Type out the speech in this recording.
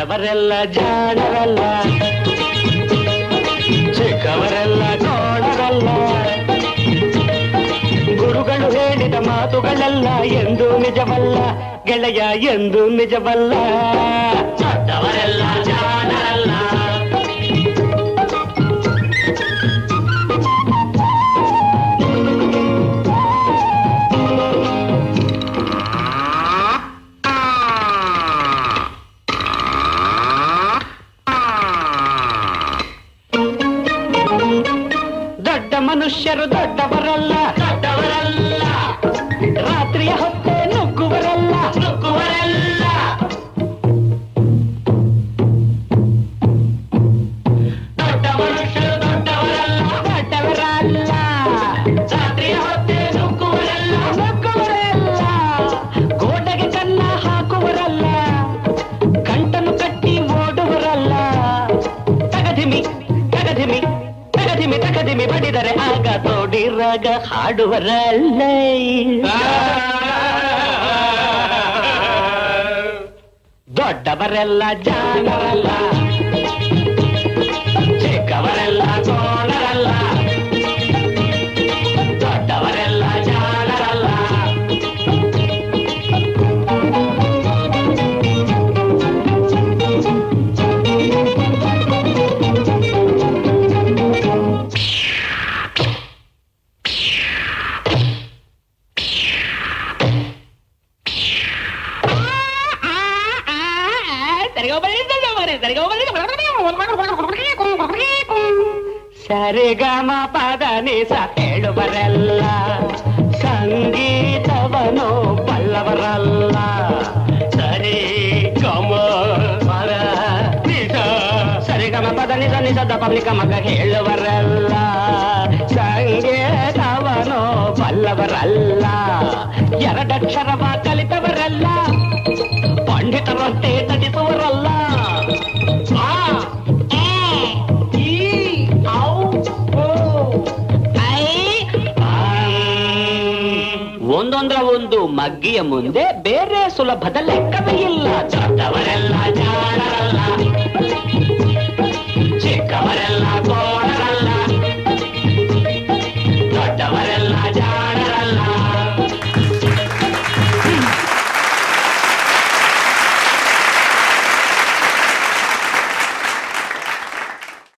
ದೊಡ್ಡವರೆಲ್ಲ ಜಾಣರಲ್ಲ ಚಿಕ್ಕವರೆಲ್ಲ ಕೋಣರಲ್ಲ ಗುರುಗಳು ಹೇಳಿದ ಮಾತುಗಳೆಲ್ಲ ಎಂದು ನಿಜವಲ್ಲ ಗೆಳೆಯ ಎಂದು ನಿಜವಲ್ಲ ಮನುಷ್ಯರು ದೊಡ್ಡವರಲ್ಲ. ದೊಡ್ಡವರಲ್ಲ ರಾತ್ರಿಯ ಹೊತ್ತೆ ತಗಧಿಮಿ ಬಡಿದರೆ ಆಗ ತೋಡಿರಾಗ ಹಾಡುವರಲ್ಲ ದೊಡ್ಡವರೆಲ್ಲ ಜಾಣರಲ್ಲ ಸರಿಗಮ ಪದ ನಿಸ ಹೇಳುವರೆಲ್ಲ ಸಂಗೀತವನು ಬಲ್ಲವರಲ್ಲ ಸರಿ ಗಮ ಪದ ನಿಸ ಸರಿಗಮ ಪದ ನಿಸ ನಿಸದ ಪಬ್ಲಿಕ ಮಗ ಹೇಳುವರಲ್ಲ ಸಂಗೀತವನು ಬಲ್ಲವರಲ್ಲ ಎರಡಕ್ಷರವ ಕಲಿತವರಲ್ಲ ಒಂದೊಂದರ ಒಂದು ಮಗ್ಗಿಯ ಮುಂದೆ ಬೇರೆ ಸುಲಭದ ಲೆಕ್ಕವೇ ಇಲ್ಲ ದೊಡ್ಡವರೆಲ್ಲ ಜಾಣರಲ್ಲ